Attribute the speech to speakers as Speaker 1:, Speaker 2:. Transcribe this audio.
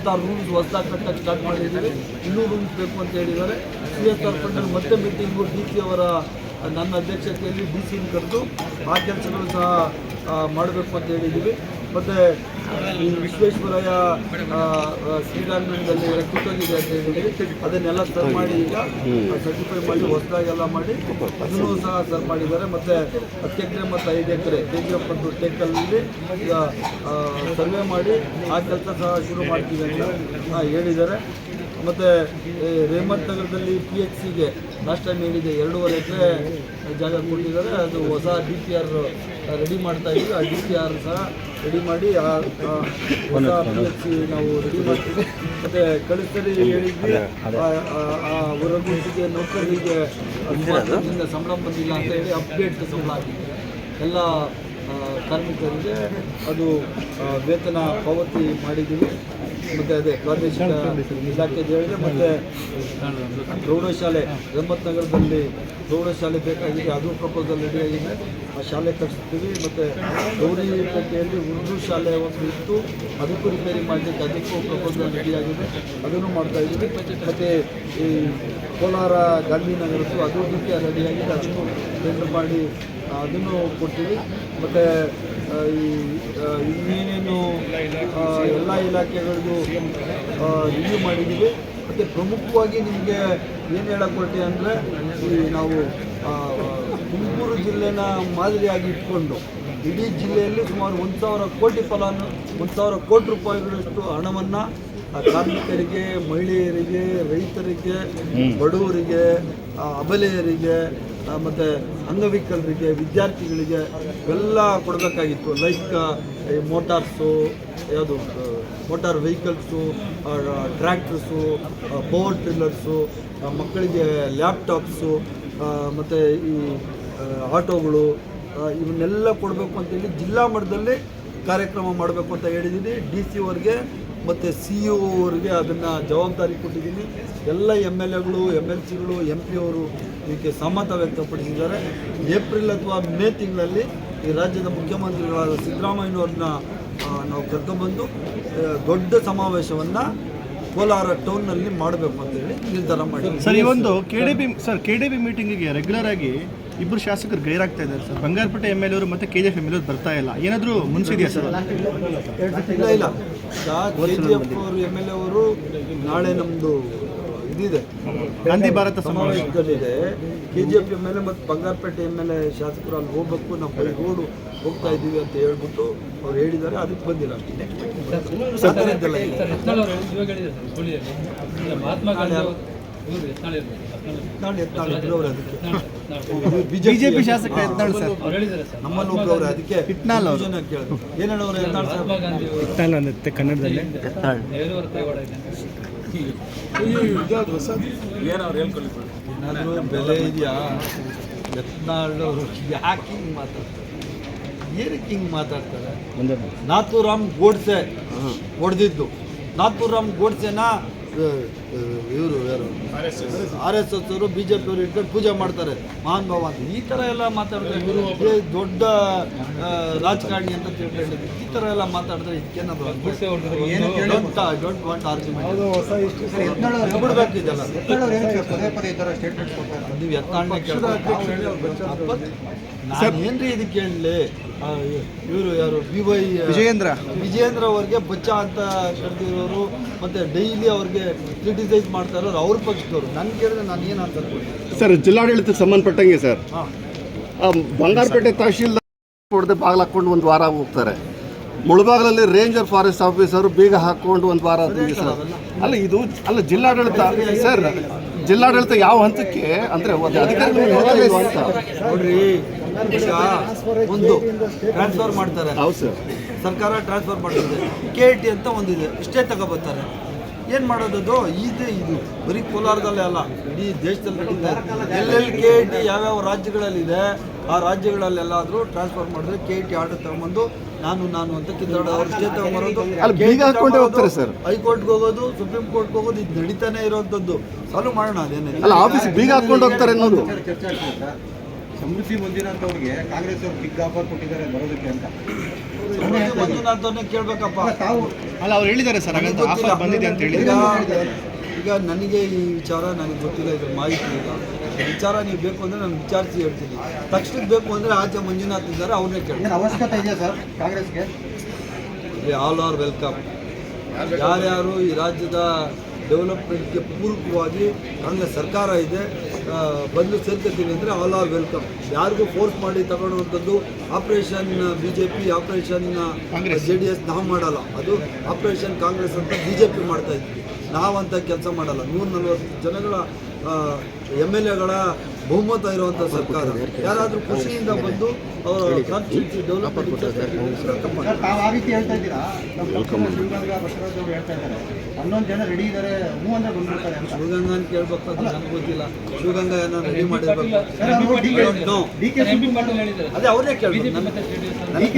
Speaker 1: ಇಪ್ಪತ್ತಾರು ರೂಮ್ಸ್ ಹೊಸದಾಗಿ ಕಟ್ಟಕ್ಕೆ ಸ್ಟಾರ್ಟ್ ಮಾಡಿದ್ದೀವಿ. ಇನ್ನೂ ರೂಮ್ಸ್ ಬೇಕು ಅಂತ ಹೇಳಿದ್ದಾರೆ. ಸಿ ಎಸ್ ಆರ್ ಫಂಡಲ್ಲಿ ಮತ್ತೆ ಮೀಟಿಂಗು ಡಿ ಸಿ ಅವರ ನನ್ನ ಅಧ್ಯಕ್ಷತೆಯಲ್ಲಿ ಡಿ ಸಿನ ಕರೆದು ಆ ಕೆಲಸಗಳು ಸಹ ಮಾಡಬೇಕು ಅಂತ ಹೇಳಿದ್ದೀವಿ. ಮತ್ತು ಈ ವಿಶ್ವೇಶ್ವರಯ್ಯ ಶ್ರೀರಂಗದಲ್ಲಿ ಕಿತ್ತೋಗಿದೆ ಅಂತ ಹೇಳಿ ಅದನ್ನೆಲ್ಲ ಸರ್ ಮಾಡಿ ಈಗ ಸರ್ಟಿಫೈ ಮಾಡಿ ಹೊಸದಾಗೆಲ್ಲ ಮಾಡಿ ಅದನ್ನು ಸಹ ಸರ್ ಮಾಡಿದ್ದಾರೆ. ಮತ್ತು ಹತ್ತು ಎಕರೆ ಮತ್ತು ಐದು ಎಕರೆ ಕೆ ಜಿ ಎಫ್ ಮತ್ತು ಟೇಕಲ್ಲಿ ಈಗ ಸರ್ವೆ ಮಾಡಿ ಆ ಕೆಲಸ ಸಹ ಶುರು ಮಾಡ್ತೀವಿ ಅಂತ ಹೇಳಿದ್ದಾರೆ. ಮತ್ತು ರೇಮಂತ್ ನಗರದಲ್ಲಿ ಪಿ ಎಚ್ ಸಿಗೆ ಲಾಸ್ಟ್ ಟೈಮ್ ಹೇಳಿದೆ ಎರಡೂವರೆ ಎಕರೆ ಜಾಗ ಕೊಟ್ಟಿದ್ದಾರೆ. ಅದು ಹೊಸ ಡಿ ಪಿ ಆರ್ ರೆಡಿ ಮಾಡ್ತಾ ಇದ್ದೀವಿ. ಆ ಡಿ ಪಿ ಆರ್ ಸಹ ರೆಡಿ ಮಾಡಿ ಆ ಹೊಸ ಪಿ ಎಚ್ ಸಿ ನಾವು ರೆಡಿ ಮಾಡ್ತೀವಿ. ಮತ್ತು ಕಳಿಸ್ತರಿ ಹೇಳಿದ್ವಿ. ಹೊರಗುಂಟಿಗೆ ನೌಕರರಿಗೆ ಸಂಬಳ ಬಂದಿಲ್ಲ ಅಂತ ಹೇಳಿ ಅಪ್ಡೇಟ್ ಸಂಬಳ ಆಗಿದೆ ಎಲ್ಲ ಕಾರ್ಮಿಕರಿಗೆ ಅದು ವೇತನ ಪಾವತಿ ಮಾಡಿದ್ದೀವಿ. ಮತ್ತು ಅದೇ ಪ್ರಾದೇಶಿಕ ಇಲಾಖೆ ಹೇಳಿದೆ ಮತ್ತು ಪ್ರೌಢಶಾಲೆ ಗಮ್ಮತ್ ನಗರದಲ್ಲಿ ಪ್ರೌಢಶಾಲೆ ಬೇಕಾಗಿದೆ. ಅದು ಪ್ರಪೋಸಲ್ ರೆಡಿಯಾಗಿದೆ ಆ ಶಾಲೆ ಕಟ್ಟಿಸ್ತೀವಿ ಮತ್ತು ಗೌರಿಪೇಟೆಯಲ್ಲಿ ಉರ್ದು ಶಾಲೆ ಒಂದು ಇತ್ತು. ಅದಕ್ಕೂ ರಿಪೇರಿ ಮಾಡಲಿಕ್ಕೆ ಅದಕ್ಕೂ ಪ್ರಪೋಸಲ್ ರೆಡಿಯಾಗಿದೆ ಅದನ್ನು ಮಾಡ್ತಾ ಇದ್ದೀವಿ. ಮತ್ತು ಈ ಕೋಲಾರ ಗಾಂಧಿನಗರದ್ದು ಅದು ರೀತಿಯ ರೆಡಿಯಾಗಿದೆ ಅದನ್ನು ಟೆಂಡರ್ ಮಾಡಿ ಅದನ್ನು ಕೊಡ್ತೀವಿ. ಮತ್ತು ಇನ್ನೇನೇನು ಎಲ್ಲ ಇಲಾಖೆಗಳಿಗೂ ರಿವ್ಯೂ ಮಾಡಿದ್ದೀವಿ. ಮತ್ತು ಪ್ರಮುಖವಾಗಿ ನಿಮಗೆ ಏನು ಹೇಳಕ್ಕೆ ಅಂದರೆ ನಾವು ತುಮಕೂರು ಜಿಲ್ಲೆನ ಮಾದರಿಯಾಗಿ ಇಟ್ಕೊಂಡು ಇಡೀ ಜಿಲ್ಲೆಯಲ್ಲಿ ಸುಮಾರು ಒಂದು ಸಾವಿರ ಕೋಟಿ ಫಲಾನು ಒಂದು ಸಾವಿರ ಕೋಟಿ ರೂಪಾಯಿಗಳಷ್ಟು ಹಣವನ್ನು ಕಾರ್ಮಿಕರಿಗೆ ಮಹಿಳೆಯರಿಗೆ ರೈತರಿಗೆ ಬಡವರಿಗೆ ಅಬಲೆಯರಿಗೆ ಮತ್ತು ಅಂಗವಿಕಲರಿಗೆ, ವಿದ್ಯಾರ್ಥಿಗಳಿಗೆ ಎಲ್ಲ ಕೊಡಬೇಕಾಗಿತ್ತು. ಲೈಕ್ ಈ ಮೋಟಾರ್ಸು, ಯಾವುದು motor vehicles tractors power tillers ಮಕ್ಕಳಿಗೆ ಲ್ಯಾಪ್ಟಾಪ್ಸು ಮತ್ತು ಈ ಆಟೋಗಳು ಇವನ್ನೆಲ್ಲ ಕೊಡಬೇಕು ಅಂತೇಳಿ ಜಿಲ್ಲಾ ಮಟ್ಟದಲ್ಲಿ ಕಾರ್ಯಕ್ರಮ ಮಾಡಬೇಕು ಅಂತ ಹೇಳಿದ್ದೀನಿ ಡಿ ಸಿ ಅವ್ರಿಗೆ ಮತ್ತು ಸಿ ಇ ಅವರಿಗೆ ಅದನ್ನು ಜವಾಬ್ದಾರಿ ಕೊಟ್ಟಿದ್ದೀನಿ. ಎಲ್ಲ ಎಂ ಎಲ್ ಎಗಳು ಎಂ ಎಲ್ ಸಿಗಳು ಎಂ ಪಿ ಅವರು ಇದಕ್ಕೆ ಸಮ್ಮತ ವ್ಯಕ್ತಪಡಿಸಿದ್ದಾರೆ. ಏಪ್ರಿಲ್ ಅಥವಾ ಮೇ ತಿಂಗಳಲ್ಲಿ ಈ ರಾಜ್ಯದ ಮುಖ್ಯಮಂತ್ರಿಗಳಾದ ಸಿದ್ದರಾಮಯ್ಯನವ್ರನ್ನ ನಾವು ಕರ್ಕೊಂಡ್ಬಂದು ದೊಡ್ಡ ಸಮಾವೇಶವನ್ನು ಕೋಲಾರ ಟೌನ್ನಲ್ಲಿ ಮಾಡಬೇಕು ಅಂತೇಳಿ ನಿರ್ಧಾರ ಮಾಡಿದ್ದೀವಿ.
Speaker 2: ಸರ್, ಈ ಒಂದು K D B sir K D B ಮೀಟಿಂಗಿಗೆ regular ಆಗಿ ಇಬ್ಬರು ಶಾಸಕರು ಗೈರಾಗ್ತಾ ಇದ್ದಾರೆ ಸರ್ ಬಂಗಾರಪೇಟೆ ಎಂ ಎಲ್ ಅವರು ಮತ್ತೆ K G F M L ಬರ್ತಾ ಇಲ್ಲ ಏನಾದರೂ ಮುನ್ಸಿದೆಯಾ ಸರ್
Speaker 1: ಇಲ್ಲ ಇಲ್ಲ ಕೆ ಜಿ ಎಫ್ ಅವರು ಎಂ ಎಲ್ ಎ ಅವರು ನಾಳೆ ನಮ್ಮದು ಇದಿದೆ
Speaker 2: ಗಾಂಧಿ ಭಾರತ ಸಮಾವೇಶ
Speaker 1: ಸಮಾವೇಶದಲ್ಲಿದೆ K G F M L A ಮತ್ತು ಬಂಗಾರಪೇಟೆ ಎಂ ಎಲ್ ಎ ಶಾಸಕರು ಅಲ್ಲಿ ಹೋಗ್ಬೇಕು ನಾವು ಬೈ ರೋಡು ಹೋಗ್ತಾ ಇದ್ದೀವಿ ಅಂತ ಹೇಳ್ಬಿಟ್ಟು ಅವ್ರು ಹೇಳಿದ್ದಾರೆ ಅದಕ್ಕೆ ಬಂದಿಲ್ಲ ಅಷ್ಟೇ
Speaker 3: ಮಹಾತ್ಮ ಗಾಂಧಿ ಅವರು ಇವರು ಯತ್ನಾಳ್ ಯತ್ನಾಳ್
Speaker 1: ಅದಕ್ಕೆ.
Speaker 3: ಯತ್ನಾಳ್.
Speaker 2: ಬಿಜೆಪಿ ಶಾಸಕ ಎತ್ತಾಳು ಸರ್.
Speaker 3: ಅವ್ರು
Speaker 1: ನಮ್ಮಲ್ಲಿ ಒಬ್ಬರವ್ರೆ ಅದಕ್ಕೆ
Speaker 2: ಇಟ್ನಾಳ್ ಅವರು.
Speaker 1: ಜನ ಕೇಳಿದ್ರು ಏನು ಹೇಳೋರು ಎತ್ತಾಳು ಸರ್?
Speaker 3: ಮಹಾತ್ಮ ಗಾಂಧಿ ಅವರು.
Speaker 2: ಎತ್ತಾಳು ಅನ್ನತ್ತೆ ಕನ್ನಡದಲ್ಲಿ?
Speaker 3: ಅವ್ರ
Speaker 1: ಏನಾದರೂ ಬೆಲೆ ಇದೆಯಾ? ಯತ್ನಾಳ್ ಯಾಕೆ ಹಿಂಗೆ ಮಾತಾಡ್ತಾರೆ? ಏನಕ್ಕೆ ಹಿಂಗೆ ಮಾತಾಡ್ತಾರೆ? ನಾಥೂರಾಮ್ ಗೋಡ್ಸೆ ಹೊಡೆದಿದ್ದು. ನಾಥೂರಾಮ್ ಗೋಡ್ಸೆನ ಇವರು ಯಾರು? ಆರ್ ಎಸ್ ಎಸ್ ಅವರು ಬಿ ಜೆ ಪಿ ಅವರು ಇಟ್ಕೊಂಡು ಪೂಜೆ ಮಾಡ್ತಾರೆ. ಮಹಾನ್ ಭಾವ ಅಂತ. ಈ ಥರ ಎಲ್ಲ ಮಾತಾಡಿದ್ರೆ ಇವರು ದೊಡ್ಡ ರಾಜಕಾರಣಿ ಅಂತ ತಿಳ್ಕೊಂಡಿದ್ದೆ ಈ ಥರ ಎಲ್ಲ ಮಾತಾಡಿದ್ರೆ ಡೋಂಟ್ ವಾಂಟ್ ಆರ್ಗ್ಯುಮೆಂಟ್ ನೀವು ನಾನು ಏನ್ರಿ ಇದಕ್ಕೆ ಹೇಳಲಿ? ಇವರು ಯಾರು? B Y
Speaker 2: Vijayendra.
Speaker 1: ವಿಜಯೇಂದ್ರ ಅವ್ರಿಗೆ ಬಚ್ಚ ಅಂತ ಕರೆದಿರೋರು ಮತ್ತೆ ಡೈಲಿ ಅವ್ರಿಗೆ ಕ್ರಿಟಿಸೈಸ್ ಮಾಡ್ತಾ ಇರೋರು ಅವ್ರ ಪಕ್ಷದವರು ನನ್ಗೆ ಕೇಳಿದ್ರೆ ನಾನು ಏನು ಅಂತ
Speaker 4: ಸರ್ ಜಿಲ್ಲಾಡಳಿತಕ್ಕೆ ಸಂಬಂಧಪಟ್ಟಂಗೆ ಸರ್.
Speaker 1: ಹಾಂ.
Speaker 4: ಬಂಗಾರಪೇಟೆ ತಹಶೀಲ್ದಾರ್ ಹೊಡೆದು ಬಾಗಿಲು ಹಾಕೊಂಡು ಒಂದು ವಾರ ಹೋಗ್ತಾರೆ. ಮುಳಬಾಗಲಲ್ಲಿ ರೇಂಜರ್ ಫಾರೆಸ್ಟ್ ಆಫೀಸರು ಬೀಗ ಹಾಕೊಂಡು ಒಂದು ವಾರ ಆದ್ಮೇಲೆ ಸರ್. ಅಲ್ಲ ಇದು ಅಲ್ಲ ಜಿಲ್ಲಾಡಳಿತ ಸರ್ ಜಿಲ್ಲಾಡಳಿತ ಯಾವ ಹಂತಕ್ಕೆ ಅಂದ್ರೆ ಒಂದು ಅಧಿಕಾರಿಗಳು ಅಂತ.
Speaker 1: ನೋಡ್ರಿ ಈಗ ಒಂದು ಟ್ರಾನ್ಸ್ಫರ್ ಮಾಡ್ತಾರೆ.
Speaker 4: ಹೌದು ಸರ್.
Speaker 1: ಸರ್ಕಾರ ಟ್ರಾನ್ಸ್ಫರ್ ಮಾಡ್ತದೆ. ಕೆ ಟಿ ಅಂತ ಒಂದಿದೆ. ಇಷ್ಟೇ ತಗೋಬರ್ತಾರೆ ಏನು ಮಾಡೋದದು? ಇದೆ ಇದು. ಬರೀ ಕೋಲಾರದಲ್ಲೇ ಅಲ್ಲ ಇಡೀ ದೇಶದಲ್ಲಿ ನಡೀತಾ ಇದೆ ಎಲ್ಲೆಲ್ಲಿ ಕೆ ಟಿ ಯಾವ್ಯಾವ ರಾಜ್ಯಗಳಲ್ಲಿದೆ ಆ ರಾಜ್ಯಗಳಲ್ಲೆಲ್ಲಾದರೂ ಟ್ರಾನ್ಸ್ಫರ್ ಮಾಡಿದ್ರೆ ಕೆ ಟಿ ಆರ್ಡರ್ ತಗೊಂಬಂದು ನಾನು ನಾನು ಅಂತ ಕಿತ್ತಾಡೋ ಅವ್ರು ತಗೊಂಬರೋದು.
Speaker 4: ಅಲ್ಲಿ ಬೀಗ ಹಾಕ್ಕೊಂಡೇ ಹೋಗ್ತಾರೆ ಸರ್.
Speaker 1: ಹೈಕೋರ್ಟ್ಗೆ ಹೋಗೋದು ಸುಪ್ರೀಂ ಕೋರ್ಟ್ಗೆ ಹೋಗೋದು ಇದು ನಡೀತಾನೆ ಇರೋವಂಥದ್ದು ಸಾಲ್ವ್ ಮಾಡೋಣ ಅದೇನೇ?
Speaker 4: ಅಲ್ಲ ಆಫೀಸ್ ಬೀಗ ಹಾಕೊಂಡು ಹೋಗ್ತಾರೆ ಅನ್ನೋದು.
Speaker 5: ಸಮೃದ್ಧಿ ಹೊಂದಿರೋಂಥವ್ರಿಗೆ ಅವ್ರಿಗೆ ಕಾಂಗ್ರೆಸ್ ಅವರು ಬಿಗ್ ಆಫರ್ ಕೊಟ್ಟಿದ್ದಾರೆ ಬರೋದಕ್ಕೆ ಅಂತ.
Speaker 1: ಕೇಳ್ಬೇಕಪ್ಪ.
Speaker 5: ತಾವು
Speaker 2: ಅಲ್ಲ ಅವ್ರು ಹೇಳಿದ್ದಾರೆ ಸರ್ ಹಾಗಂತ ಆಫರ್ ಬಂದಿದೆ ಅಂತ
Speaker 1: ಈಗ
Speaker 2: ಹೇಳಿದ್ದಾರೆ.
Speaker 1: ಈಗ ನನಗೆ ಈ ವಿಚಾರ ನನಗೆ ಗೊತ್ತಿಲ್ಲ ಇದ್ರ ಮಾಹಿತಿ ಇಲ್ಲ ವಿಚಾರ ನೀವು ಬೇಕು ಅಂದರೆ ನಾನು ವಿಚಾರಿಸಿ ಹೇಳ್ತೀನಿ. ತಕ್ಷಣಕ್ಕೆ ಬೇಕು ಅಂದರೆ ಆಚೆ ಮಂಜುನಾಥ್ ಇದ್ದಾರೆ ಅವ್ರನ್ನೇ ಕೇಳಿ
Speaker 5: ಅವಶ್ಯಕತೆ ಇದೆ ಸರ್ ಕಾಂಗ್ರೆಸ್ಗೆ?
Speaker 1: ಆಲ್ ಆರ್ ವೆಲ್ಕಮ್ ಯಾರ್ಯಾರು ಈ ರಾಜ್ಯದ ಡೆವಲಪ್ಮೆಂಟ್ಗೆ ಪೂರಕವಾಗಿ ಕಾಂಗ್ರೆಸ್ ಸರ್ಕಾರ ಇದೆ ಬಂದು ಸೇರ್ಕೊತೀವಿ ಅಂದರೆ ಆಲ್ ಆರ್ ವೆಲ್ಕಮ್ ಯಾರಿಗೂ ಫೋರ್ಸ್ ಮಾಡಿ ತಗೊಳ್ಳುವಂಥದ್ದು operation B J P operation
Speaker 2: Congress.
Speaker 1: J D S ನಾವು ಮಾಡಲ್ಲ. ಅದು ಆಪ್ರೇಷನ್ ಕಾಂಗ್ರೆಸ್ ಅಂತ ಬಿ ಜೆ ಪಿ ಮಾಡ್ತಾ ಇದ್ವಿ. ನಾವಂತ ಕೆಲಸ ಮಾಡಲ್ಲ. ನೂರ ನಲ್ವತ್ತು ಜನಗಳ ಎಂ ಎಲ್ ಎಗಳ ಬಹುಮತ ಇರುವಂಥ ಸರ್ಕಾರ. ಯಾರಾದರೂ ಕೃಷಿಯಿಂದ ಬಂದು
Speaker 5: ಆ ರೀತಿ ಹೇಳ್ತಾ ಇದ್ದೀರಾ? ಹನ್ನೊಂದು ಜನ ರೆಡಿ ಇದ್ದಾರೆ ಹ್ಞೂ ಅಂದ್ರೆ ಬಂದ್ಬಿಡ್ತಾರೆ ಅಂತ.
Speaker 1: ಕೇಳ್ಬೇಕಾದ್ರೆ ಕೇಳ್ಬೇಕು ನನಗೆ ಗೊತ್ತಿಲ್ಲ. ಶಿವಗಂಗಾ ಏನೋ ರೆಡಿ ಮಾಡಿರ್ಬೇಕು.
Speaker 5: ಅದೇ ಅವರು. ಡಿ